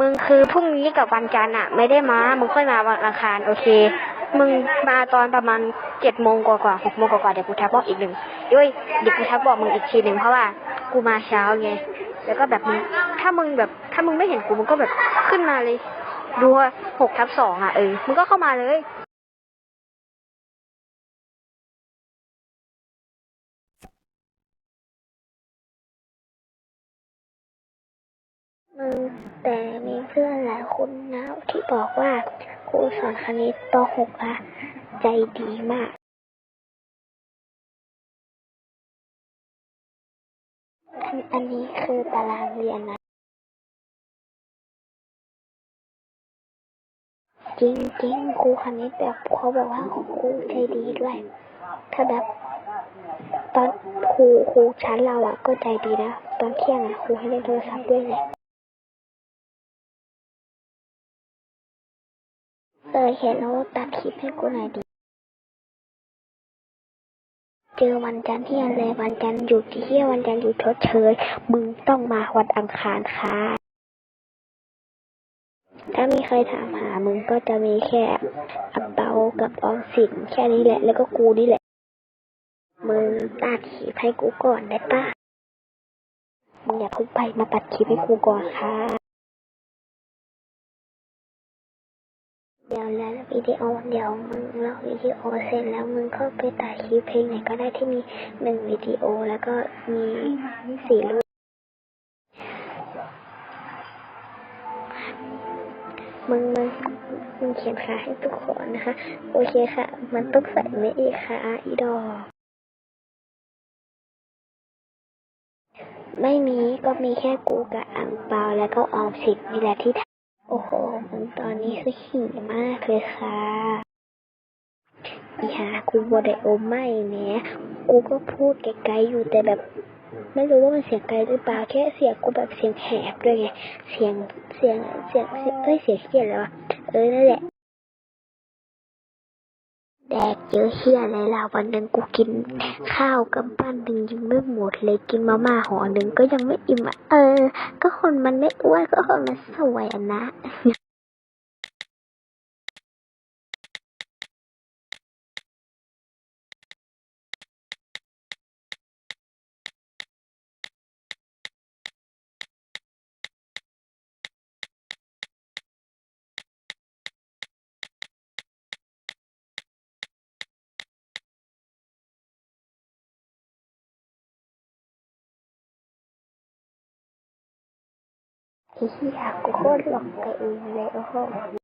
มึงคือพรุ่งนี้กับวันจันทร์อะไม่ได้มา มึงค่อยมาวันอังคาร โอเค มึงมาตอนประมาณเจ็ดโมงกว่าๆหกโมงกว่าๆเดี๋ยวกูทักบอกอีกหนึ่งด้วยเดี๋ยวกูทักบอกมึงอีกทีหนึ่งเพราะว่ากูมาเช้าไง แล้วก็แบบมึงถ้ามึงแบบ ถ้ามึงไม่เห็นกูมึงก็แบบขึ้นมาเลย ดูหกทับสองอะเออ มึงก็เข้ามาเลย มึงแต่มีเพื่อนหลายคนนะที่บอกว่าครูสอนคณิตป .6 อะใจดีมาก อันนี้คือตารางเรียนนะ จริงจริงครูคณิตแบบเขาบอกว่าของครูใจดีด้วย ถ้าแบบ ตอนครูครูชั้นเราอะก็ใจดีนะ ตอนเที่ยงอะครูให้เล่นโทรศัพท์ด้วยแหละ เออเห็นแล้วตัดคลิปให้กูหน่อยดิเจอวันจันทร์ที่อะไรวันจันทร์หยุดที่เที่ยวันจันทร์หยุดชดเชยมึงต้องมาวันอังคารค่ะ ถ้ามีใครถามหามึงก็จะมีแค่อัเปากับออมสินแค่นี้แหละ แล้วก็กูนี่แหละ มึงตัดคลิปให้กูก่อนได้ปะมึงอย่าเพิ่งไปมาตัดคลิปให้กูก่อนค่ะ เดี๋ยวแล้ววิดีโอเดี๋ยวมึงเล่าวิดีโอเสร็จแล้วมึงก็ไปตัดคลิปเพลงไหนก็ได้ที่มีหนึ่งวิดีโอแล้วก็มีสี่รูปมึงมึงมึงเขียนค่ะให้ทุกคนนะคะ โอเคค่ะ มันต้องใส่ไม่อีกค่ะอีดอกไม่มีก็มีแค่กูกับอ่างเปาแล้วก็ออมสินนี่แหละที่ โอ้โหมึงตอนนี้คือหิวมากเลยค่ะอย่ากูบอได้โอไม่แหม้กูก็พูดไกลๆอยู่แต่แบบ ไม่รู้ว่ามันเสียงไกลหรือเปล่าแค่เสียงกูแบบเสียงแหบด้วยไง เสียงเสียงเสียงเสียงเอ้ยเสียงเฮียดแล้วะเออนั่นแหละ แดกเยอะเฮียอะไรล่ะวันนึงกูกินข้าวกับบ้านหนึ่งยังไม่หมดเลยกินมาม่าห่อหนึ่งก็ยังไม่อิ่มอะเออ ก็คนมันไม่อ้วนก็คนมันสวยอะนะ เฮียกูโคตรหลงไปเองเลยโอ้โห